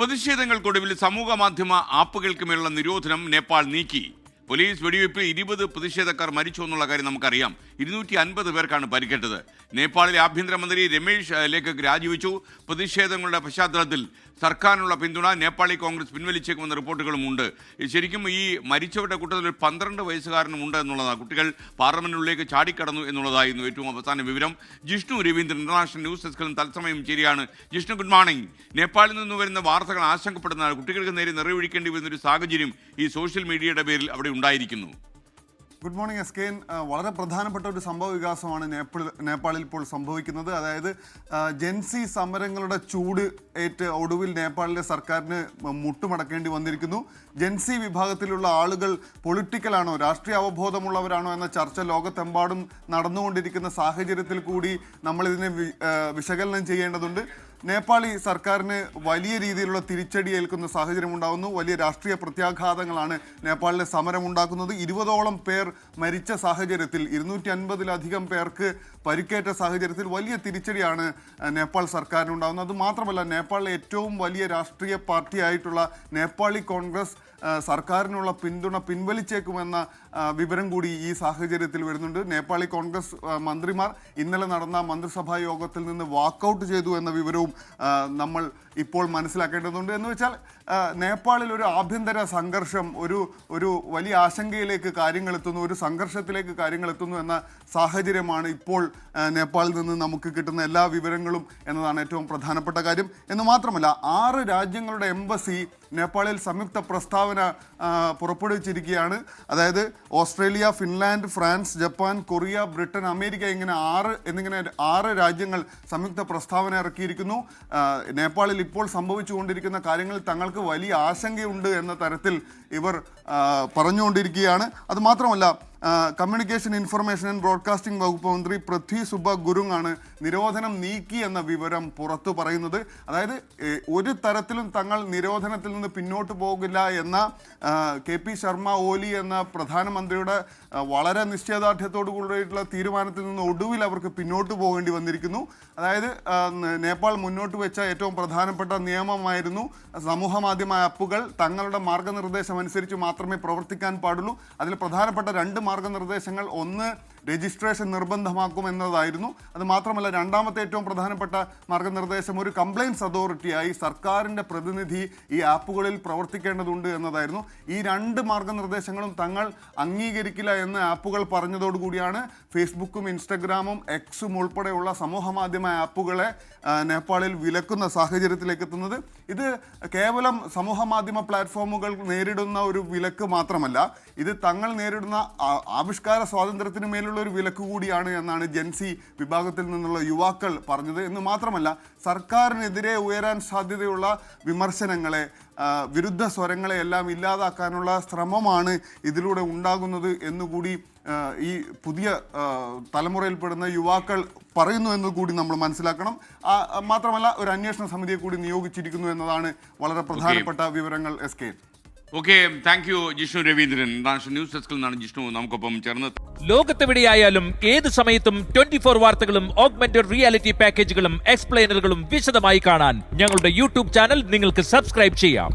പ്രതിഷേധങ്ങൾക്കൊടുവിൽ സമൂഹ മാധ്യമ ആപ്പുകൾക്ക് മേലുള്ള നിരോധനം നേപ്പാൾ നീക്കി. പോലീസ് വെടിവയ്പിൽ ഇരുപത് പ്രതിഷേധക്കാർ മരിച്ചു എന്നുള്ള കാര്യം നമുക്കറിയാം. ഇരുന്നൂറ്റി അൻപത് പേർക്കാണ് പരിക്കേറ്റത്. നേപ്പാളിലെ ആഭ്യന്തരമന്ത്രി രമേശ് ലേഖക് രാജിവെച്ചു. പ്രതിഷേധങ്ങളുടെ പശ്ചാത്തലത്തിൽ സർക്കാരിനുള്ള പിന്തുണ നേപ്പാളി കോൺഗ്രസ് പിൻവലിച്ചേക്കുമെന്ന റിപ്പോർട്ടുകളും ഉണ്ട്. ഈ ശരിക്കും ഈ മരിച്ചവരുടെ കൂട്ടത്തിൽ ഒരു പന്ത്രണ്ട് വയസ്സുകാരനും ഉണ്ട് എന്നുള്ളതാണ്. കുട്ടികൾ പാർലമെന്റിനുള്ളിലേക്ക് ചാടിക്കടന്നു എന്നുള്ളതായിരുന്നു ഏറ്റവും അവസാന വിവരം. ജിഷ്ണു രവീന്ദ്രൻ ഇന്റർനാഷണൽ ന്യൂസ് ഡെസ്കിലും തത്സമയം ചേരുകയാണ്. Jishnu good morning. നേപ്പാളിൽ നിന്ന് വരുന്ന വാർത്തകൾ ആശങ്കപ്പെടുന്നതാണ്. കുട്ടികൾക്ക് നേരെ നിറയൊഴിക്കേണ്ടി വരുന്ന ഒരു സാഹചര്യം ഈ സോഷ്യൽ മീഡിയയുടെ പേരിൽ അവിടെ ഉണ്ടായിരിക്കുന്നു. Good morning S K. വളരെ പ്രധാനപ്പെട്ട ഒരു സംഭവ വികാസമാണ് നേപ്പാൾ നേപ്പാളിൽ ഇപ്പോൾ സംഭവിക്കുന്നത്. അതായത് ജെൻസി സമരങ്ങളുടെ ചൂട് ഏറ്റ് ഒടുവിൽ നേപ്പാളിലെ സർക്കാരിന് മുട്ടുമടക്കേണ്ടി വന്നിരിക്കുന്നു. ജെൻസി വിഭാഗത്തിലുള്ള ആളുകൾ പൊളിറ്റിക്കലാണോ രാഷ്ട്രീയ അവബോധമുള്ളവരാണോ എന്ന ചർച്ച ലോകത്തെമ്പാടും നടന്നുകൊണ്ടിരിക്കുന്ന സാഹചര്യത്തിൽ കൂടി നമ്മളിതിനെ വിശകലനം ചെയ്യേണ്ടതുണ്ട്. നേപ്പാളി സർക്കാരിന് വലിയ രീതിയിലുള്ള തിരിച്ചടി ഏൽക്കുന്ന സാഹചര്യം ഉണ്ടാകുന്നു വലിയ രാഷ്ട്രീയ പ്രത്യാഘാതങ്ങളാണ് നേപ്പാളിലെ സമരം ഉണ്ടാക്കുന്നത് ഇരുപതോളം പേർ മരിച്ച സാഹചര്യത്തിൽ ഇരുന്നൂറ്റി അൻപതിലധികം പേർക്ക് പരിക്കേറ്റ സാഹചര്യത്തിൽ വലിയ തിരിച്ചടിയാണ് നേപ്പാൾ സർക്കാരിന് ഉണ്ടാകുന്നത് അത് മാത്രമല്ല നേപ്പാളിലെ ഏറ്റവും വലിയ രാഷ്ട്രീയ പാർട്ടിയായിട്ടുള്ള നേപ്പാളി കോൺഗ്രസ് സർക്കാരിനുള്ള പിന്തുണ പിൻവലിച്ചേക്കുമെന്ന വിവരം കൂടി ഈ സാഹചര്യത്തിൽ വരുന്നുണ്ട്. നേപ്പാളി കോൺഗ്രസ് മന്ത്രിമാർ ഇന്നലെ നടന്ന മന്ത്രിസഭാ യോഗത്തിൽ നിന്ന് വാക്കൗട്ട് ചെയ്തു എന്ന വിവരവും നമ്മൾ ഇപ്പോൾ മനസ്സിലാക്കേണ്ടതുണ്ട്. എന്ന് വെച്ചാൽ നേപ്പാളിൽ ഒരു ആഭ്യന്തര സംഘർഷം ഒരു ഒരു വലിയ ആശങ്കയിലേക്ക് കാര്യങ്ങൾ എത്തുന്നു ഒരു സംഘർഷത്തിലേക്ക് കാര്യങ്ങൾ എത്തുന്നു എന്ന സാഹചര്യമാണ് ഇപ്പോൾ നേപ്പാളിൽ നിന്ന് നമുക്ക് കിട്ടുന്ന എല്ലാ വിവരങ്ങളും എന്നതാണ് ഏറ്റവും പ്രധാനപ്പെട്ട കാര്യം. എന്ന് മാത്രമല്ല ആറ് രാജ്യങ്ങളുടെ എംബസി നേപ്പാളിൽ സംയുക്ത പ്രസ്താവന ആ, പുറപ്പെടുവിച്ചിരിക്കുകയാണ്. അതായത് Australia Finland France Japan Korea Britain America ഇങ്ങനെ ആറ് എന്നിങ്ങനെ ആറ് രാജ്യങ്ങൾ സംയുക്ത പ്രസ്താവന ഇറക്കിയിരിക്കുന്നു. നേപ്പാളിൽ ഇപ്പോൾ സംഭവിച്ചുകൊണ്ടിരിക്കുന്ന കാര്യങ്ങൾ തങ്ങൾക്ക് വലിയ ആശങ്കയുണ്ട് എന്ന തരത്തിൽ ഇവർ പറഞ്ഞുകൊണ്ടിരിക്കുകയാണ്. അത് മാത്രമല്ല ആ, കമ്മ്യൂണിക്കേഷൻ ഇൻഫർമേഷൻ ആൻഡ് ബ്രോഡ്കാസ്റ്റിംഗ് വകുപ്പ് മന്ത്രി പൃഥ്വി സുബ ഗുരുങ് ആണ് നിരോധനം നീക്കി എന്ന വിവരം പുറത്തു പറയുന്നത്. അതായത് ഒരു തരത്തിലും തങ്ങൾ നിരോധനത്തിൽ നിന്ന് പിന്നോട്ട് പോകില്ല എന്ന കെ പി ശർമ്മ ഓലി എന്ന പ്രധാനമന്ത്രിയുടെ വളരെ നിശ്ചയദാർഢ്യത്തോടു കൂടിയിട്ടുള്ള തീരുമാനത്തിൽ നിന്ന് ഒടുവിൽ അവർക്ക് പിന്നോട്ട് പോകേണ്ടി വന്നിരിക്കുന്നു. അതായത് നേപ്പാൾ മുന്നോട്ട് വെച്ച ഏറ്റവും പ്രധാനപ്പെട്ട നിയമമായിരുന്നു സമൂഹ മാധ്യമ ആപ്പുകൾ. തങ്ങളുടെ മാർഗനിർദ്ദേശം അനുസരിച്ച് മാത്രമേ പ്രവർത്തിക്കാൻ പാടുള്ളൂ. അതിൽ പ്രധാനപ്പെട്ട രണ്ട് മാർഗനിർദ്ദേശങ്ങൾ ഒന്ന് രജിസ്ട്രേഷൻ നിർബന്ധമാക്കും എന്നതായിരുന്നു അത് മാത്രമല്ല രണ്ടാമത്തെ ഏറ്റവും പ്രധാനപ്പെട്ട മാർഗനിർദ്ദേശം ഒരു കംപ്ലയിൻസ് അതോറിറ്റിയായി സർക്കാരിന്റെ പ്രതിനിധി ഈ ആപ്പുകളിൽ പ്രവർത്തിക്കേണ്ടതുണ്ട് എന്നതായിരുന്നു. ഈ രണ്ട് മാർഗനിർദ്ദേശങ്ങളും തങ്ങൾ അംഗീകരിക്കില്ല എന്ന് ആപ്പുകൾ പറഞ്ഞതോടുകൂടിയാണ് ഫേസ്ബുക്കും ഇൻസ്റ്റഗ്രാമും എക്സും ഉൾപ്പെടെയുള്ള സമൂഹ മാധ്യമ ആപ്പുകളെ നേപ്പാളിൽ വിലക്കുന്ന സാഹചര്യത്തിലേക്ക് എത്തുന്നത്. ഇത് കേവലം സമൂഹ മാധ്യമ പ്ലാറ്റ്ഫോമുകൾ നേരിടുന്ന ഒരു വിലക്ക് മാത്രമല്ല ഇത് തങ്ങൾ നേരിടുന്ന ആവിഷ്കാര സ്വാതന്ത്ര്യത്തിന് മേലുള്ള ഒരു വിലക്ക് കൂടിയാണ് എന്നാണ് ജെൻസി വിഭാഗത്തിൽ നിന്നുള്ള യുവാക്കൾ പറഞ്ഞത്. എന്ന് മാത്രമല്ല സർക്കാരിനെതിരെ ഉയരാൻ സാധ്യതയുള്ള വിമർശനങ്ങളെ വിരുദ്ധ സ്വരങ്ങളെ എല്ലാം ഇല്ലാതാക്കാനുള്ള ശ്രമമാണ് ഇതിലൂടെ ഉണ്ടാകുന്നത് എന്നുകൂടി ഈ പുതിയ തലമുറയിൽപ്പെടുന്ന യുവാക്കൾ പറയുന്നു എന്ന് കൂടി നമ്മൾ മനസ്സിലാക്കണം. മാത്രമല്ല ഒരു അന്വേഷണ സമിതിയെ കൂടി നിയോഗിച്ചിരിക്കുന്നു എന്നതാണ് വളരെ പ്രധാനപ്പെട്ട വിവരങ്ങൾ S K. Okay thank you Jishnu Raveendran news ഡെസ്കിൽ നിന്നാണ് ജിഷ്ണു. നമുക്കൊപ്പം ചേർന്ന് ലോകത്തെവിടെയായാലും ഏത് സമയത്തും ട്വന്റി ഫോർ വാർത്തകളും ഓഗ്മെന്റഡ് റിയാലിറ്റി പാക്കേജുകളും എക്സ്പ്ലെയിനറുകളും വിശദമായി കാണാൻ ഞങ്ങളുടെ യൂട്യൂബ് ചാനൽ നിങ്ങൾക്ക് സബ്സ്ക്രൈബ് ചെയ്യാം.